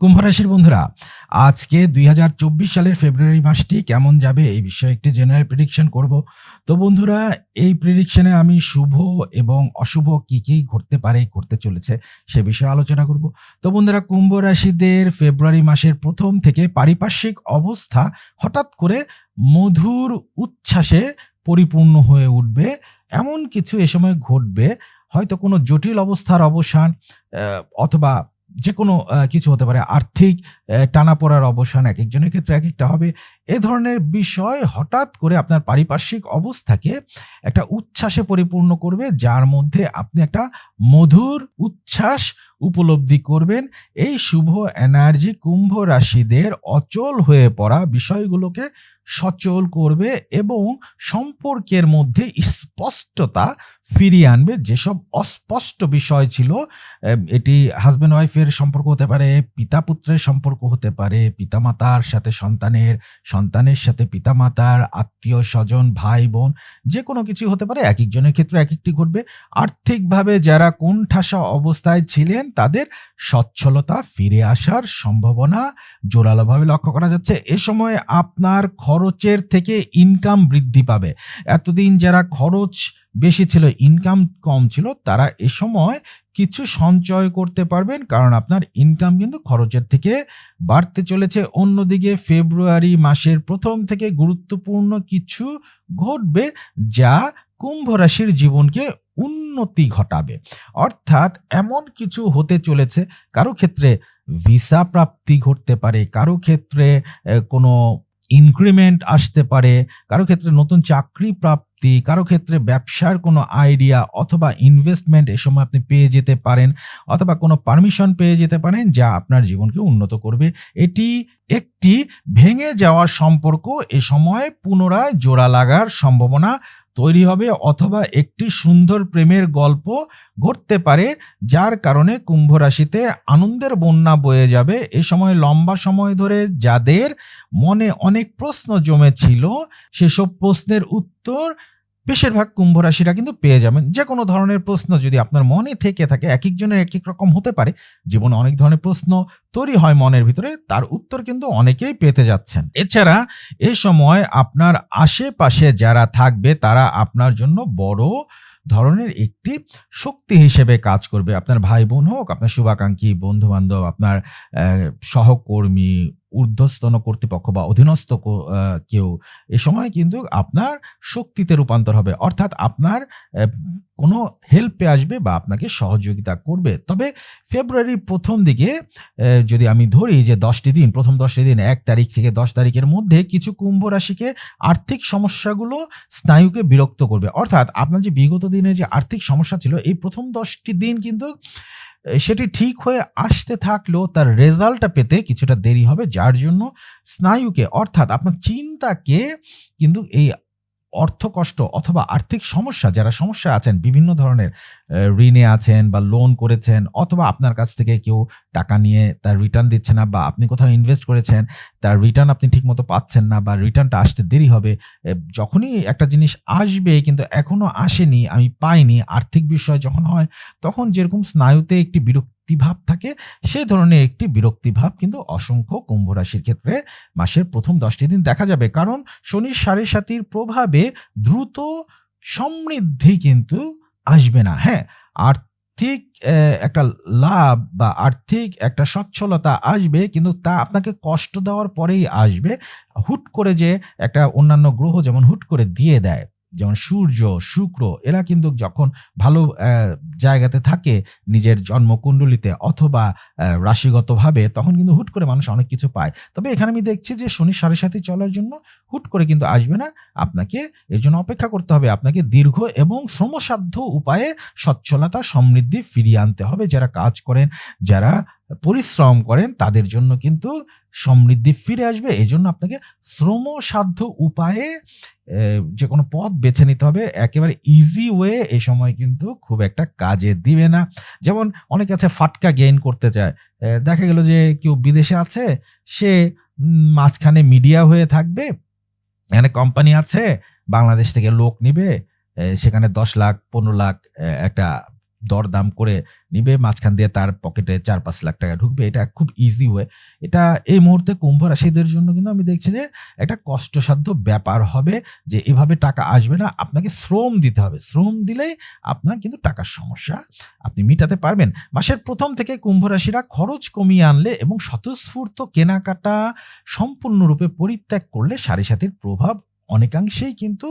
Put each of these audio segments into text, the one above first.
কুম্ভ রাশির বন্ধুরা, আজকে দুই হাজার চব্বিশ সালের ফেব্রুয়ারি মাসটি কেমন যাবে এই বিষয়ে একটি জেনারেল প্রিডিকশন করব। তো বন্ধুরা, এই প্রিডিকশনে আমি শুভ এবং অশুভ কী কী ঘটতে পারে, ঘটতে চলেছে সে বিষয়ে আলোচনা করব। তো বন্ধুরা কুম্ভ রাশিদের ফেব্রুয়ারি মাসের প্রথম থেকে পারিপার্শ্বিক অবস্থা হঠাৎ করে মধুর উচ্ছ্বাসে পরিপূর্ণ হয়ে উঠবে। এমন কিছু এ সময় ঘটবে, হয়তো কোনো জটিল অবস্থার অবসান অথবা যে কোনো কিছু হতে পারে। আর্থিক টানা পড়ার অবসান এক একজনের ক্ষেত্রে এক একটা হবে। এ ধরনের বিষয় হঠাৎ করে আপনার পারিপার্শ্বিক অবস্থাকে একটা উচ্ছ্বাসে পরিপূর্ণ করবে, যার মধ্যে আপনি একটা মধুর উচ্ছ্বাস উপলব্ধি করবেন। এই শুভ এনার্জি কুম্ভ রাশিদের অচল হয়ে পড়া বিষয়গুলোকে সচল করবে এবং সম্পর্কের মধ্যে স্পষ্টতা ফিরিয়ে আনবে। যেসব অস্পষ্ট বিষয় ছিল এটি হাজব্যান্ড ওয়াইফের সম্পর্ক হতে পারে পিতা পুত্রের সম্পর্ক হতে পারে, পিতামাতার সাথে সন্তানের সন্তানের সাথে পিতামাতার আত্মীয় স্বজন ভাই বোন যে কোনো কিছু হতে পারে। এক একজনের ক্ষেত্রে এক একটি ঘটবে। আর্থিকভাবে যারা কোণঠাসা অবস্থায় ছিলেন তাদের সচ্ছলতা ফিরে আসার সম্ভাবনা জোরালোভাবে লক্ষ্য করা যাচ্ছে। এ সময় আপনার খরচের থেকে ইনকাম বৃদ্ধি পাবে। এতদিন যারা খরচ বেশি ছিল ইনকাম কম ছিল, তারা এ সময় কিছু সঞ্চয় করতে পারবেন, কারণ আপনার ইনকাম কিন্তু খরচের থেকে বাড়তে চলেছে। অন্যদিকে ফেব্রুয়ারি মাসের প্রথম থেকে গুরুত্বপূর্ণ কিছু ঘটবে, যা কুম্ভ রাশির জীবনকে উন্নতি ঘটাবে। অর্থাৎ এমন কিছু হতে চলেছে, কারও ক্ষেত্রে ভিসা প্রাপ্তি ঘটতে পারে, কারও ক্ষেত্রে কোনো ইনক্রিমেন্ট আসতে পারে, কারও ক্ষেত্রে নতুন চাকরি প্রাপ্তি, কারও ক্ষেত্রে ব্যবসার কোনো আইডিয়া অথবা ইনভেস্টমেন্ট এ সময় আপনি পেয়ে যেতে পারেন, অথবা কোনো পারমিশন পেয়ে যেতে পারেন যা আপনার জীবনকে উন্নত করবে। এটি একটি ভেঙে যাওয়া সম্পর্ক, এ সময় পুনরায় জোড়া লাগার সম্ভাবনা তৈরি হবে অথবা একটি সুন্দর প্রেমের গল্প ঘটতে পারে, যার কারণে কুম্ভ রাশিতে আনন্দের বন্যা বয়ে যাবে। এ সময় লম্বা সময় ধরে যাদের মনে অনেক প্রশ্ন জমেছিল, সেসব প্রশ্নের উত্তর বেশিরভাগ কুম্ভ রাশিরা কিন্তু পেয়ে যাবেন। যে কোনো ধরনের প্রশ্ন যদি আপনার মনে থেকে থাকে, এক একজনের এক এক রকম হতে পারে। জীবনে অনেক ধরনের প্রশ্ন তৈরি হয় মনের ভিতরে, তার উত্তর কিন্তু অনেকেই পেতে যাচ্ছেন। এছাড়া এ সময় আপনার আশেপাশে যারা থাকবে, তারা আপনার জন্য বড় ধরনের একটি শক্তি হিসেবে কাজ করবে। আপনার ভাই বোন হোক, আপনার শুভাকাঙ্ক্ষী বন্ধু বান্ধব আপনার সহকর্মী ঊর্ধ্বস্তন কর্তৃপক্ষ বা অধীনস্থ কেউ, এ সময় কিন্তু আপনার শক্তিতে রূপান্তর হবে। অর্থাৎ আপনার কোনো হেল্পে আসবে বা আপনাকে সহযোগিতা করবে। তবে ফেব্রুয়ারির প্রথম দিকে যদি আমি ধরি যে দশটি দিন, প্রথম দশটি দিন এক তারিখ থেকে দশ তারিখের মধ্যে কিছু কুম্ভ রাশিকে আর্থিক সমস্যাগুলো স্নায়ুকে বিরক্ত করবে। অর্থাৎ আপনার যে বিগত দিনে যে আর্থিক সমস্যা ছিল, এই প্রথম দশটি দিন কিন্তু সেটি ঠিক হয়ে আসতে থাকলেও তার রেজাল্টটা পেতে কিছুটা দেরি হবে, যার জন্য স্নায়ুকে, অর্থাৎ আপনার চিন্তাকে কিন্তু এই অর্থ কষ্ট অথবা আর্থিক সমস্যা, যারা সমস্যা আছেন, বিভিন্ন ধরনের ঋণে আছেন বা লোন করেছেন অথবা আপনার কাছ থেকে কেউ টাকা নিয়ে তার রিটার্ন দিচ্ছে না বা আপনি কোথাও ইনভেস্ট করেছেন, তার রিটার্ন আপনি ঠিকমতো পাচ্ছেন না বা রিটার্নটা আসতে দেরি হবে যখনই একটা জিনিস আসবে কিন্তু এখনও আসেনি, আমি পাইনি, আর্থিক বিষয় যখন হয়, তখন যেরকম স্নায়ুতে একটি বিরক্তিভাব থাকে, সেই ধরনের একটি বিরক্তিভাব কিন্তু অসংখ্য কুম্ভ রাশির ক্ষেত্রে মাসের প্রথম দশটি দিন দেখা যাবে। কারণ শনির সাড়ে সাতির প্রভাবে দ্রুত সমৃদ্ধি কিন্তু আসবে না। হ্যাঁ আর্থিক একটা লাভ বা আর্থিক একটা সচ্ছলতা আসবে কিন্তু তা আপনাকে কষ্ট দেওয়ার পরেই আসবে। হুট করে যে একটা অন্যান্য গ্রহ যেমন হুট করে দিয়ে দেয় যেমন সূর্য, শুক্র, এরা কিন্তু যখন ভালো জায়গাতে থাকে নিজের জন্মকুণ্ডলিতে অথবা রাশিগতভাবে, তখন কিন্তু হুট করে মানুষ অনেক কিছু পায়। তবে এখানে আমি দেখছি যে শনি সাড়ে সাথে চলার জন্য হুট করে কিন্তু আসবে না। আপনাকে এর জন্য অপেক্ষা করতে হবে। আপনাকে দীর্ঘ এবং শ্রমসাধ্য উপায়ে সচ্ছলতা, সমৃদ্ধি ফিরিয়ে আনতে হবে। যারা কাজ করেন, যারা পরিশ্রম করেন, তাদের জন্য কিন্তু সমৃদ্ধি ফিরে আসবে এই জন্য আপনাকে শ্রমসাধ্য উপায়ে যে কোনো পথ বেছে নিতে হবে। একেবারে ইজি ওয়ে এই সময় কিন্তু খুব একটা কাজে দিবে না। যেমন অনেকে আছে ফাটকা গেইন করতে চায়। দেখা গেল যে কেউ বিদেশে আছে, সে মাঝখানে মিডিয়া হয়ে থাকবে, এখানে কোম্পানি আছে, বাংলাদেশ থেকে লোক নিবে সেখানে দশ লাখ, পনেরো লাখ একটা দরদাম করে নিবে, মাঝখান দিয়ে তার পকেটে চার পাঁচ লাখ টাকা ঢুকবে। এটা খুব ইজি ওয়ে এটা এই মুহূর্তে কুম্ভ রাশিদের জন্য কিন্তু আমি দেখছি যে একটা কষ্টসাধ্য ব্যাপার হবে যে এভাবে টাকা আসবে না, আপনাকে শ্রম দিতে হবে। শ্রম দিলেই আপনার কিন্তু টাকার সমস্যা আপনি মিটাতে পারবেন। মাসের প্রথম থেকে কুম্ভ রাশিরা খরচ কমিয়ে আনলে এবং স্বতঃস্ফূর্ত কেনাকাটা সম্পূর্ণরূপে পরিত্যাগ করলে সাড়ে সাতির প্রভাব অনেকাংশেই কিন্তু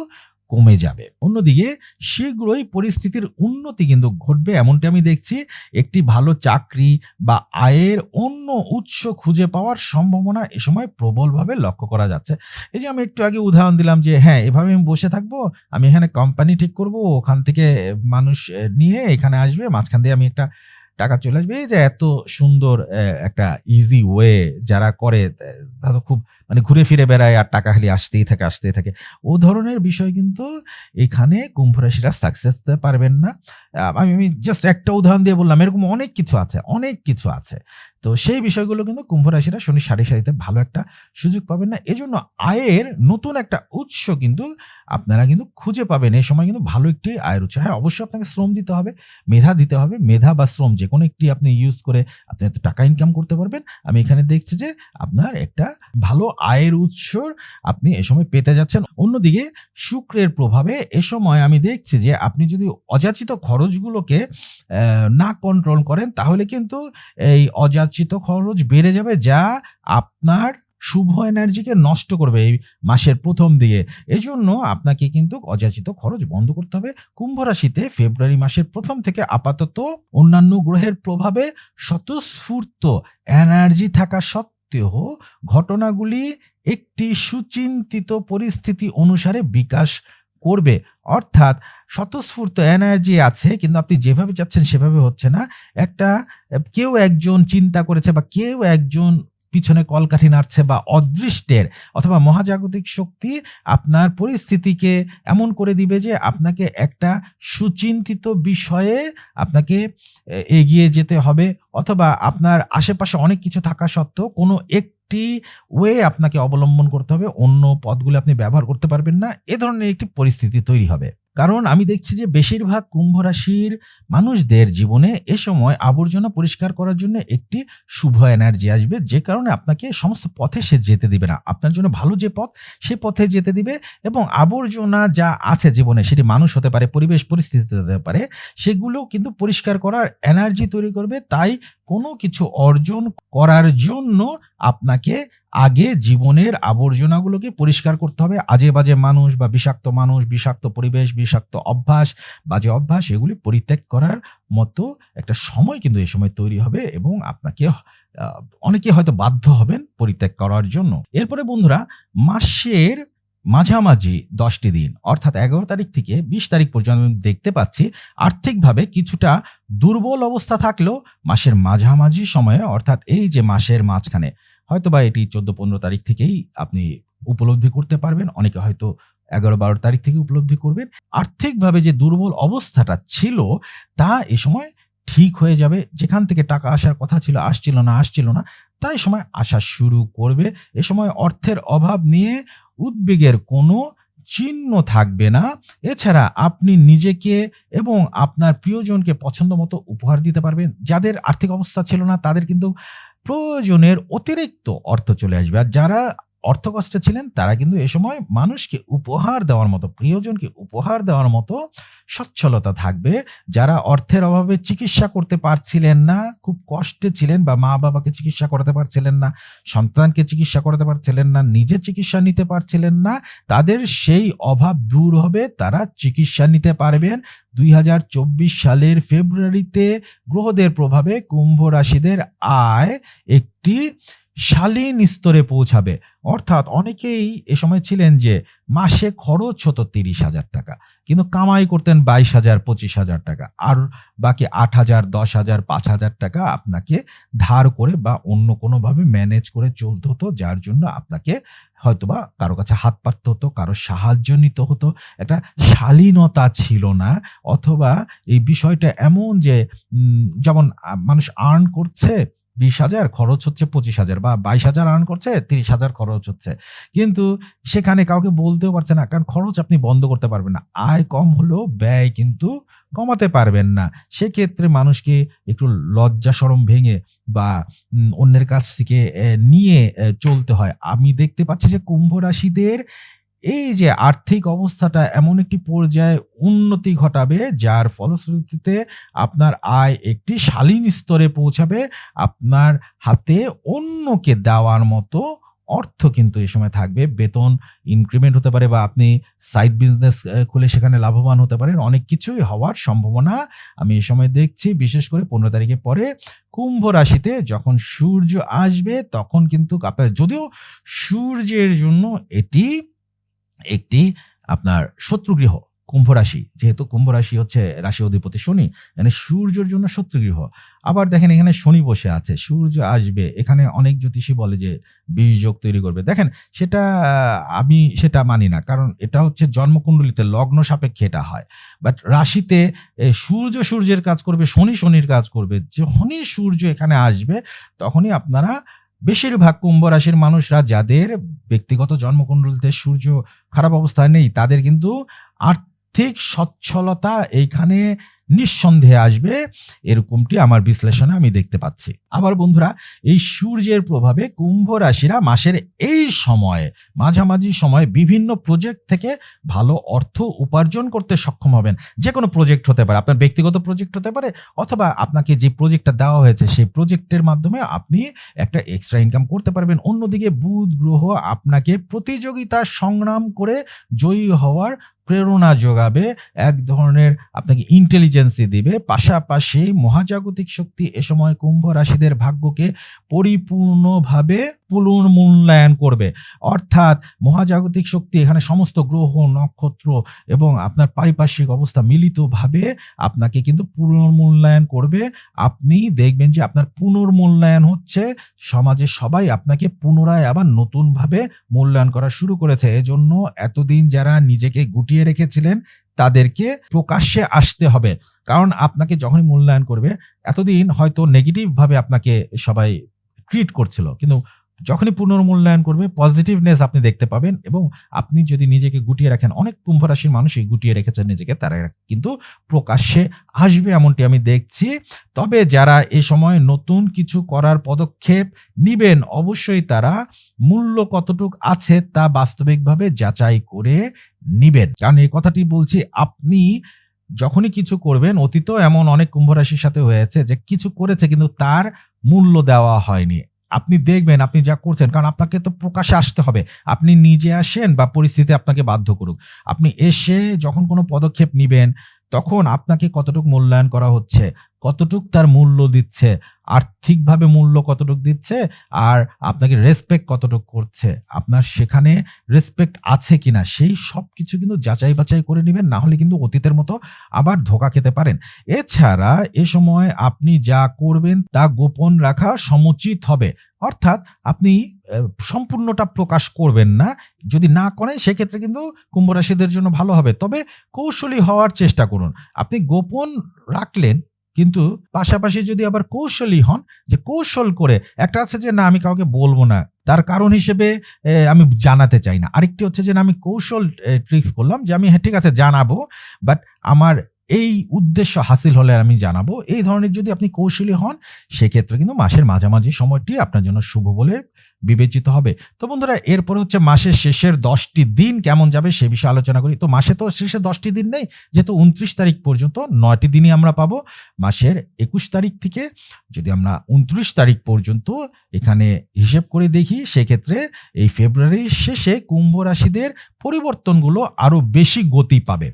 কমে যাবে। অন্যদিকে শীঘ্রই পরিস্থিতির উন্নতি কিন্তু ঘটবে, এমনটি আমি দেখছি। একটি ভালো চাকরি বা আয়ের অন্য উৎস খুঁজে পাওয়ার সম্ভাবনা এ সময় প্রবলভাবে লক্ষ্য করা যাচ্ছে। এই যে আমি একটু আগে উদাহরণ দিলাম যে হ্যাঁ এভাবে আমি বসে থাকব, আমি এখানে কোম্পানি ঠিক করব, ওখান থেকে মানুষ নিয়ে এখানে আসবে, মাঝখান দিয়ে আমি একটা টাকা চলে আসবে। এই যে এত সুন্দর একটা ইজি ওয়ে যারা করে তারা খুব মানে ঘুরে ফিরে বেড়ায় আর টাকা খালি আসতেই থাকে আসতেই থাকে। ও ধরনের বিষয় কিন্তু এখানে কুম্ভ রাশিরা সাকসেস দিতে পারবেন না। আমি জাস্ট একটা উদাহরণ দিয়ে বললাম, এরকম অনেক কিছু আছে, অনেক কিছু আছে। তো সেই বিষয়গুলো কিন্তু কুম্ভ রাশিরা শনি সারি সারিতে ভালো একটা সুযোগ পাবেন না। এজন্য আয়ের নতুন একটা উৎস কিন্তু আপনারা কিন্তু খুঁজে পাবেন। এই সময় কিন্তু ভালো একটি আয়ের উৎস। হ্যাঁ অবশ্যই আপনাকে শ্রম দিতে হবে, মেধা দিতে হবে, মেধা বা শ্রম যে কোনো একটি আপনি ইউজ করে আপনি এত টাকা ইনকাম করতে পারবেন। আমি এখানে দেখছি যে আপনার একটা ভালো আয়ের উৎসর আপনি এ সময় পেতে যাচ্ছেন। অন্যদিকে শুক্রের প্রভাবে এ সময় আমি দেখছি যে আপনি যদি অযাচিত খরচগুলোকে না কন্ট্রোল করেন তাহলে কিন্তু এই অযাচিত খরচ বেড়ে যাবে যা আপনার শুভ এনার্জিকে নষ্ট করবে এই মাসের প্রথম দিকে। এই জন্য আপনাকে কিন্তু অযাচিত খরচ বন্ধ করতে হবে। কুম্ভ রাশিতে ফেব্রুয়ারি মাসের প্রথম থেকে আপাতত অন্যান্য গ্রহের প্রভাবে স্বতঃস্ফূর্ত এনার্জি থাকা সত্ত্বেও ঘটনাগুলি একটি সুচিন্তিত পরিস্থিতি অনুসারে বিকাশ করবে। অর্থাৎ স্বতঃস্ফূর্ত এনার্জি আছে, কিন্তু আপনি যেভাবে চাচ্ছেন সেভাবে হচ্ছে না। একটা, কেউ একজন চিন্তা করেছে বা কেউ একজন পিছনে কলকাঠি নাড়ছে বা অদৃষ্টের অথবা মহাজাগতিক শক্তি আপনার পরিস্থিতিকে এমন করে দিবে যে আপনাকে একটা সুচিন্তিত বিষয়ে আপনাকে এগিয়ে যেতে হবে অথবা আপনার আশেপাশে অনেক কিছু থাকা সত্ত্বেও কোনো একটি ওয়ে আপনাকে অবলম্বন করতে হবে, অন্য পথগুলো আপনি ব্যবহার করতে পারবেন না, এ ধরনের একটি পরিস্থিতি তৈরি হবে। কারণ আমি দেখছি যে বেশিরভাগ কুম্ভ রাশির মানুষদের জীবনে এ সময় আবর্জনা পরিষ্কার করার জন্য একটি শুভ এনার্জি আসবে, যে কারণে আপনাকে সমস্ত পথে সে যেতে দিবে না। আপনার জন্য ভালো যে পথ, সে পথে যেতে দিবে এবং আবর্জনা যা আছে জীবনে, সেটি মানুষ হতে পারে, পরিবেশ, পরিস্থিতি হতে পারে, সেগুলো কিন্তু পরিষ্কার করার এনার্জি তৈরি করবে। তাই কোনো কিছু অর্জন করার জন্য আপনাকে আগে জীবনের আবর্জনাগুলোকে পরিষ্কার করতে হবে। আজে বাজে মানুষ বা বিষাক্ত মানুষ, বিষাক্ত পরিবেশ, বিষাক্ত অভ্যাস, বাজে অভ্যাস, এগুলি পরিত্যাগ করার মতো একটা সময় কিন্তু এই সময় তৈরি হবে এবং আপনাকে অনেকে হয়তো বাধ্য হবেন পরিত্যাগ করার জন্য। এরপরে বন্ধুরা, মাসের মাঝামাঝি দশটি দিন, অর্থাৎ এগারো তারিখ থেকে বিশ তারিখ পর্যন্ত আমি দেখতে পাচ্ছি, আর্থিকভাবে কিছুটা দুর্বল অবস্থা থাকলেও মাসের মাঝামাঝি সময়ে, অর্থাৎ এই যে মাসের মাঝখানে হয়তো বা এটি চোদ্দ পনেরো তারিখ থেকেই আপনি উপলব্ধি করতে পারবেন। অনেকে হয়তো এগারো বারো তারিখ থেকে উপলব্ধি করবেন। আর্থিকভাবে যে দুর্বল অবস্থাটা ছিল, তা এ সময় ঠিক হয়ে যাবে। যেখান থেকে টাকা আসার কথা ছিল, আসছিল না আসছিল না তাই সময় আসা শুরু করবে। এ সময় অর্থের অভাব নিয়ে উদ্বেগের কোনো চিহ্ন থাকবে না। এছাড়া আপনি নিজেকে এবং আপনার প্রিয়জনকে পছন্দ মতো উপহার দিতে পারবেন। যাদের আর্থিক অবস্থা ছিল না, তাদের কিন্তু প্রয়োজনের অতিরিক্ত অর্থ চলে আসবে। আর যারা অর্থ কষ্টে ছিলেন, তারা কিন্তু এ সময় মানুষকে উপহার দেওয়ার মতো, প্রিয়জনকে উপহার দেওয়ার মতো সচ্ছলতা থাকবে, যারা অর্থের অভাবে চিকিৎসা করতে পারছিলেন না, খুব কষ্টে ছিলেন বা মা বাবাকে চিকিৎসা করাতে পারছিলেন না, সন্তানকে চিকিৎসা করাতে পারছিলেন না, নিজে চিকিৎসা নিতে পারছিলেন না, তাদের সেই অভাব দূর হবে, তারা চিকিৎসা নিতে পারবেন। দুই হাজার চব্বিশ সালের ফেব্রুয়ারিতে গ্রহদের প্রভাবে কুম্ভ রাশিদের আয় একটি শালীন স্তরে পৌঁছাবে। অর্থাৎ অনেকেই এ সময় ছিলেন যে মাসে খরচ হতো তিরিশ হাজার টাকা, কিন্তু কামাই করতেন বাইশ হাজার, পঁচিশ হাজার টাকা। আর বাকি আট হাজার, দশ হাজার, পাঁচ হাজার টাকা আপনাকে ধার করে বা অন্য কোনোভাবে ম্যানেজ করে চলতে হতো, যার জন্য আপনাকে হয়তোবা কারও কাছে হাত পাততে হতো, কারও সাহায্য নিতে হতো। একটা শালীনতা ছিল না, অথবা এই বিষয়টা এমন যে যেমন মানুষ আর্ন করছে বিশ হাজার, খরচ হচ্ছে পঁচিশ হাজার বা বাইশ হাজার আর্ন করছে, তিরিশ হাজার খরচ হচ্ছে। কিন্তু সেখানে কাউকে বলতেও পারছে না, কারণ খরচ আপনি বন্ধ করতে পারবেন না। আয় কম হলেও ব্যয় কিন্তু কমাতে পারবেন না। সেক্ষেত্রে মানুষকে একটু লজ্জা সরম ভেঙে বা অন্যের কাছ থেকে নিয়ে চলতে হয়। আমি দেখতে পাচ্ছি যে কুম্ভ রাশিদের এই যে আর্থিক অবস্থাটা এমন একটি পর্যায়ে উন্নতি ঘটাবে, যার ফলশ্রুতিতে আপনার আয় একটি শালীন স্তরে পৌঁছাবে, আপনার হাতে অন্যকে দেওয়ার মতো অর্থ কিন্তু এই সময় থাকবে। বেতন ইনক্রিমেন্ট হতে পারে বা আপনি সাইড বিজনেস খুলে সেখানে লাভবান হতে পারেন। অনেক কিছুই হওয়ার সম্ভাবনা আমি এই সময় দেখছি। বিশেষ করে পনেরো তারিখের পরে কুম্ভ রাশিতে যখন সূর্য আসবে, তখন কিন্তু আপনার, যদিও সূর্যের জন্য এটি একটি আপনার শত্রুগৃহ কুম্ভ রাশি যেহেতু কুম্ভ রাশি হচ্ছে রাশি অধিপতি শনি মানে সূর্যের জন্য শত্রুগৃহ আবার দেখেন এখানে শনি বসে আছে, সূর্য আসবে। এখানে অনেক জ্যোতিষী বলে যে বীজ যোগ তৈরি করবে। দেখেন, সেটা, আমি সেটা মানি না, কারণ এটা হচ্ছে জন্মকুণ্ডলিতে লগ্ন সাপেক্ষে এটা হয়। বাট রাশিতে সূর্য সূর্যের কাজ করবে, শনি শনির কাজ করবে। যখনই সূর্য এখানে আসবে, তখনই আপনারা বেশিরভাগ কুম্ভ রাশির মানুষরা যাদের ব্যক্তিগত জন্মকুণ্ডলিতে সূর্য খারাপ অবস্থায় নেই, তাদের কিন্তু আর্থিক সচ্ছলতা এইখানে নিঃসন্দেহে আসবে। এরকমটি আমার বিশ্লেষণে আমি দেখতে পাচ্ছি। আবার বন্ধুরা, এই সূর্যের প্রভাবে কুম্ভ রাশিরা মাসের এই সময়ে, মাঝামাঝি সময়ে বিভিন্ন প্রজেক্ট থেকে ভালো অর্থ উপার্জন করতে সক্ষম হবেন। যে কোনো প্রজেক্ট হতে পারে, আপনার ব্যক্তিগত প্রজেক্ট হতে পারে, অথবা আপনাকে যে প্রজেক্টটা দেওয়া হয়েছে, সেই প্রজেক্টের মাধ্যমে আপনি একটা এক্সট্রা ইনকাম করতে পারবেন। অন্যদিকে বুধ গ্রহ আপনাকে প্রতিযোগিতা সংগ্রাম করে জয়ী হওয়ার প্রেরণা যোগাবে। এক ধরনের আপনাকে ইন্টেলিজেন্সি দিবে। পাশাপাশি মহাজাগতিক শক্তি এ সময় কুম্ভ রাশিদের ভাগ্যকে পরিপূর্ণভাবে পুনর্মূল্যায়ন করবে। অর্থাৎ মহাজাগতিক শক্তি এখানে সমস্ত গ্রহ, নক্ষত্র এবং আপনার পারিপার্শ্বিক অবস্থা মিলিতভাবে আপনাকে কিন্তু পুনর্মূল্যায়ন করবে। আপনি দেখবেন যে আপনার পুনর্মূল্যায়ন হচ্ছে। সমাজে সবাই আপনাকে পুনরায় আবার নতুনভাবে মূল্যায়ন করা শুরু করেছে। এজন্য এতদিন যারা নিজেকে গুটিয়ে রেখেছিলেন তাদেরকে প্রকাশ্যে আসতে হবে। কারণ আপনাকে যখনই মূল্যায়ন করবে, এতদিন হয়তো নেগেটিভভাবে আপনাকে সবাই ট্রিট করছিল। কিন্তু যখনই পুনর্মূল্যায়ন করবে পজিটিভনেস আপনি দেখতে পাবেন এবং আপনি যদি নিজেকে গুটিয়ে রাখেন, অনেক কুম্ভ রাশির মানুষই গুটিয়ে রেখেছেন নিজেকে, তারা কিন্তু প্রকাশ্যে আসবে এমনটি আমি দেখছি। তবে যারা এ সময় নতুন কিছু করার পদক্ষেপ নিবেন, অবশ্যই তারা মূল্য কতটুক আছে তা বাস্তবিকভাবে যাচাই করে নিবেন। কারণ এই কথাটি বলছি, আপনি যখনই কিছু করবেন, অতীতেও এমন অনেক কুম্ভ রাশির সাথে হয়েছে যে কিছু করেছে কিন্তু তার মূল্য দেওয়া হয়নি। আপনি দেখবেন, আপনি যা করছেন, কারণ আপনাকে তো প্রকাশে আসতে হবে। আপনি নিজে আসেন বা পরিস্থিতি আপনাকে বাধ্য করুক। আপনি এসে যখন কোনো পদক্ষেপ নিবেন, তখন আপনাকে কতটুকু মূল্যায়ন করা হচ্ছে কতটুক তার মূল্য দিচ্ছে, আর্থিকভাবে মূল্য কতটুক দিচ্ছে আর আপনাকে রেসপেক্ট কতটুক করছে, আপনার সেখানে রেসপেক্ট আছে কিনা, সেই সব কিছু কিন্তু যাচাই বাছাই করে নেবেন, না হলে কিন্তু অতীতের মতো আবার ধোকা খেতে পারেন। এছাড়া এ সময় আপনি যা করবেন তা গোপন রাখা সমুচিত হবে। অর্থাৎ আপনি সম্পূর্ণটা প্রকাশ করবেন না। যদি না করেন, সেক্ষেত্রে কিন্তু কুম্ভ রাশিদের জন্য ভালো হবে। তবে কৌশলী হওয়ার চেষ্টা করুন। আপনি গোপন রাখলেন কিন্তু পাশাপাশি যদি আবার কৌশলী হন, যে কৌশল করে, একটা আছে যে না, আমি কাউকে বলব না। তার কারণ হিসেবে আমি জানাতে চাই না। আরেকটি হচ্ছে যে না, আমি কৌশল ট্রিক্স করলাম যে আমি হ্যাঁ ঠিক আছে, জানাব বাট আমার এই উদ্দেশ্য হাসিল হলে আমি জানাব, এই ধরনের যদি আপনি কৌশলী হন, সেক্ষেত্রে কিন্তু মাসের মাঝামাঝি সময়টি আপনার জন্য শুভ বলে বিবেচিত হবে। তো বন্ধুরা, এরপর হচ্ছে মাসের শেষের দশটি দিন কেমন যাবে সে বিষয়ে আলোচনা করি। তো মাসে তো শেষে দশটি দিন নেই, যেহেতু উনত্রিশ তারিখ পর্যন্ত নয়টি দিনই আমরা পাবো। মাসের একুশ তারিখ থেকে যদি আমরা উনত্রিশ তারিখ পর্যন্ত এখানে হিসেব করে দেখি, সেক্ষেত্রে এই ফেব্রুয়ারির শেষে কুম্ভ রাশিদের পরিবর্তনগুলো আরও বেশি গতি পাবে।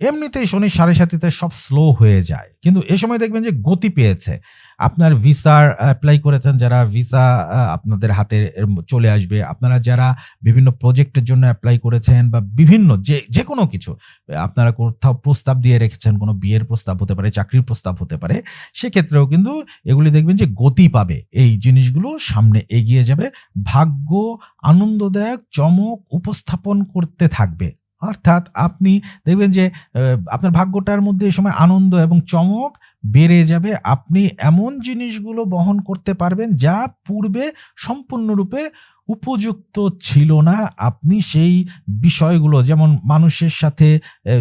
এমনিতেই শনি সাড়ে সাতিতে সব স্লো হয়ে যায়। কিন্তু এ সময় দেখবেন যে গতি পেয়েছে। আপনার ভিসার অ্যাপ্লাই করেছেন, যারা ভিসা আপনাদের হাতে চলে আসবে, আপনারা যারা বিভিন্ন প্রজেক্টের জন্য অ্যাপ্লাই করেছেন বা বিভিন্ন যে যে কোনো কিছু, আপনারা কোথাও প্রস্তাব দিয়ে রেখেছেন, কোনো বিয়ের প্রস্তাব হতে পারে, চাকরির প্রস্তাব হতে পারে, সেক্ষেত্রেও কিন্তু এগুলি দেখবেন যে গতি পাবে। এই জিনিসগুলো সামনে এগিয়ে যাবে। ভাগ্য আনন্দদায়ক, চমক উপস্থাপন করতে থাকবে। অর্থাৎ আপনি দেখবেন যে আপনার ভাগ্যটার মধ্যে এই সময় আনন্দ এবং চমক বেড়ে যাবে। আপনি এমন জিনিসগুলো বহন করতে পারবেন যা পূর্বে সম্পূর্ণরূপে উপযুক্ত ছিল না। আপনি সেই বিষয়গুলো, যেমন মানুষের সাথে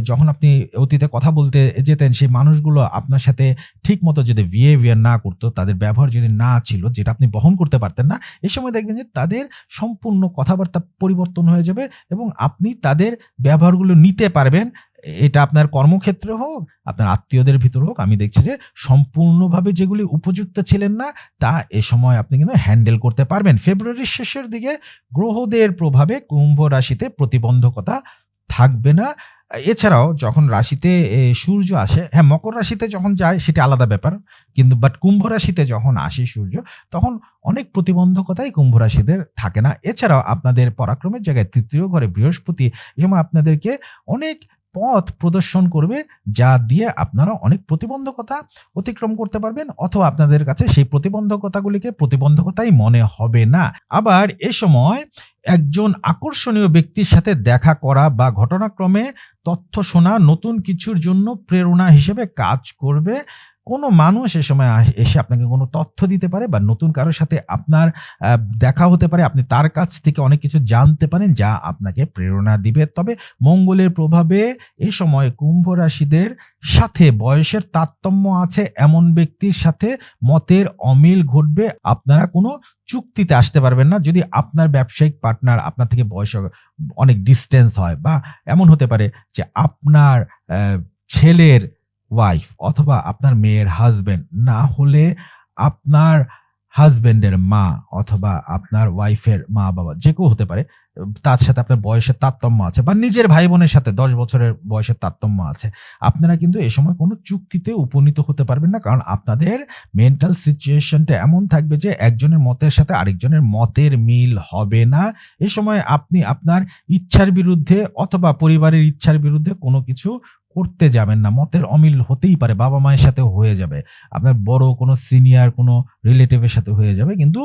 যখন আপনি অতীতে কথা বলতে যেতেন, সেই মানুষগুলো আপনার সাথে ঠিক মতো যদি বিহেভিয়ার না করতো, তাদের ব্যবহার যদি না ছিল, যেটা আপনি বহন করতে পারতেন না এই সময় দেখবেন যে তাদের সম্পূর্ণ কথাবার্তা পরিবর্তন হয়ে যাবে এবং আপনি তাদের ব্যবহারগুলো নিতে পারবেন। এটা আপনার কর্মক্ষেত্রে হোক, আপনার আত্মীয়দের ভিতর হোক, আমি দেখছি যে সম্পূর্ণভাবে যেগুলি উপযুক্ত ছিলেন না, তা এ সময় আপনি কিন্তু হ্যান্ডেল করতে পারবেন। ফেব্রুয়ারির শেষের দিকে গ্রহদের প্রভাবে কুম্ভ রাশিতে প্রতিবন্ধকতা থাকবে না। এছাড়াও যখন রাশিতে সূর্য আসে হ্যাঁ মকর রাশিতে যখন যায়, সেটা আলাদা ব্যাপার, কিন্তু বাট কুম্ভ রাশিতে যখন আসে সূর্য, তখন অনেক প্রতিবন্ধকতাই কুম্ভ রাশিদের থাকে না। এছাড়াও আপনাদের পরাক্রমের জায়গায় তৃতীয় ঘরে বৃহস্পতি এই সময় আপনাদেরকে অনেক পথ প্রদর্শন করবে, যা দিয়ে আপনারা অনেক প্রতিবন্ধকতা অতিক্রম করতে পারবেন, অথবা আপনাদের কাছে সেই প্রতিবন্ধকতাগুলিকে প্রতিবন্ধকতাই মনে হবে না। আবার এ সময় একজন আকর্ষণীয় ব্যক্তির সাথে দেখা করা বা ঘটনাক্রমে তথ্য শোনা নতুন কিছুর জন্য প্রেরণা হিসেবে কাজ করবে কোনো মানুষ এ সময় এসে আপনাকে কোনো তথ্য দিতে পারে বা নতুন কারোর সাথে আপনার দেখা হতে পারে, আপনি তার কাছ থেকে অনেক কিছু জানতে পারেন যা আপনাকে প্রেরণা দিবে। তবে মঙ্গলের প্রভাবে এই সময় কুম্ভ রাশিদের সাথে বয়সের তারতম্য আছে এমন ব্যক্তির সাথে মতের অমিল ঘটবে, আপনারা কোনো চুক্তিতে আসতে পারবেন না। যদি আপনার ব্যবসায়িক পার্টনার আপনার থেকে বয়স অনেক ডিস্টেন্স হয় বা এমন হতে পারে যে আপনার ছেলের ওয়াইফ অথবা আপনার মেয়ের হাজবেন্ড না হলে আপনার হাজবেন্ডের মা অথবা আপনার ওয়াইফের মা বাবা যে কেউ হতে পারে তার সাথে আপনার বয়সের তারতম্য আছে বা নিজের ভাই বোনের সাথে দশ বছরের বয়সের তারতম্য আছে, আপনারা কিন্তু এ সময় কোনো চুক্তিতে উপনীত হতে পারবেন না। কারণ আপনাদের মেন্টাল সিচুয়েশনটা এমন থাকবে যে একজনের মতের সাথে আরেকজনের মতের মিল হবে না। এ সময় আপনি আপনার ইচ্ছার বিরুদ্ধে অথবা পরিবারের ইচ্ছার বিরুদ্ধে কোনো কিছু করতে যাবেন না। মতের অমিল হতেই পারে, বাবা মায়ের সাথে হয়ে যাবে। আপনার বড় কোনো সিনিয়র কোনো রিলেটিভের সাথে হয়ে যাবে। কিন্তু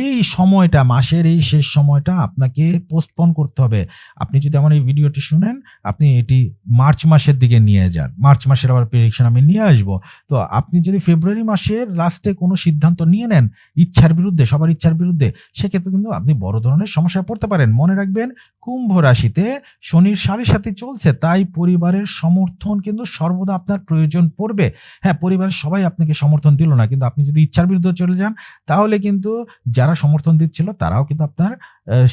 এই সময়টা, মাসের এই শেষ সময়টা আপনাকে পোস্টপন করতে হবে। আপনি যদি আমার এই ভিডিওটি শুনেন, আপনি এটি মার্চ মাসের দিকে নিয়ে যান। মার্চ মাসের আবার প্রেডিকশন আমি নিয়ে আসব। তো আপনি যদি ফেব্রুয়ারি মাসের লাস্টে কোনো সিদ্ধান্ত নিয়ে নেন, ইচ্ছার বিরুদ্ধে, সবার ইচ্ছার বিরুদ্ধে, সেক্ষেত্রে কিন্তু আপনি বড় ধরনের সমস্যায় পড়তে পারেন। মনে রাখবেন, কুম্ভ রাশিতে শনির সাড়ে সাথে চলছে, তাই পরিবারের সমর্থন কিন্তু সর্বদা আপনার প্রয়োজন পড়বে। হ্যাঁ পরিবারের সবাই আপনাকে সমর্থন দিল না, কিন্তু আপনি যদি ইচ্ছার বিরুদ্ধে চলে যান, তাহলে কিন্তু যারা সমর্থন দিচ্ছিল, তারাও কিন্তু আপনার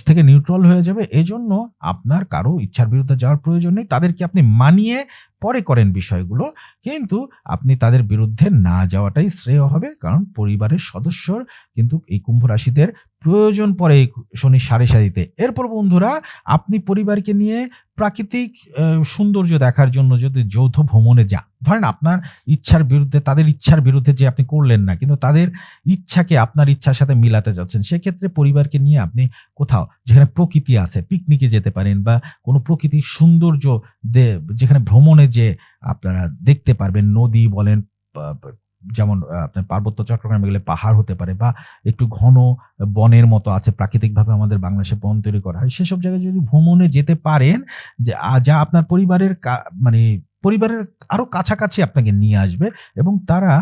থেকে নিউট্রাল হয়ে যাবে। এজন্য আপনার কারও ইচ্ছার বিরুদ্ধে যাওয়ার প্রয়োজন নেই। তাদেরকে আপনি মানিয়ে পরে করেন বিষয়গুলো, কিন্তু আপনি তাদের বিরুদ্ধে না যাওয়াটাই শ্রেয় হবে, কারণ পরিবারের সদস্যর কিন্তু এই কুম্ভ রাশিদের প্রয়োজন পড়ে শনি সাড়ে সারিতে। এরপর বন্ধুরা, আপনি পরিবারকে নিয়ে প্রাকৃতিক সৌন্দর্য দেখার জন্য যদি যৌথ ভ্রমণে যান, ধরেন আপনার ইচ্ছার বিরুদ্ধে, তাদের ইচ্ছার বিরুদ্ধে যে আপনি করলেন না, কিন্তু তাদের ইচ্ছাকে আপনার ইচ্ছার সাথে মিলাতে যাচ্ছেন, সেক্ষেত্রে পরিবারকে নিয়ে আপনি কোথাও, যেখানে প্রকৃতি আছে পিকনিকে যেতে পারেন বা কোনো প্রকৃতির সৌন্দর্য যেখানে ভ্রমণে যে আপনারা দেখতে পারবেন, নদী বলেন যেমন আপনার পার্বত্য চট্টগ্রামে গেলে পাহাড় হতে পারে বা একটু ঘন বনের মতো আছে, প্রাকৃতিকভাবে আমাদের বাংলাদেশে বন তৈরি করা হয়, সেসব জায়গায় যদি ভ্রমণে যেতে পারেন, যে যা আপনার পরিবারের মানে পরিবারের আরও কাছাকাছি আপনাকে নিয়ে আসবে এবং তারা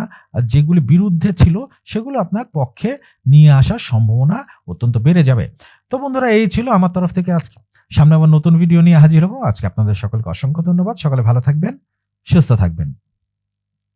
যেগুলি বিরুদ্ধে ছিল সেগুলো আপনার পক্ষে নিয়ে আসার সম্ভাবনা অত্যন্ত বেড়ে যাবে। তো বন্ধুরা, এই ছিল আমার তরফ থেকে আজকে। সামনে আবার নতুন ভিডিও নিয়ে হাজির হব। আজকে আপনাদের সকলকে অসংখ্য ধন্যবাদ। সকালে ভালো থাকবেন, সুস্থ থাকবেন।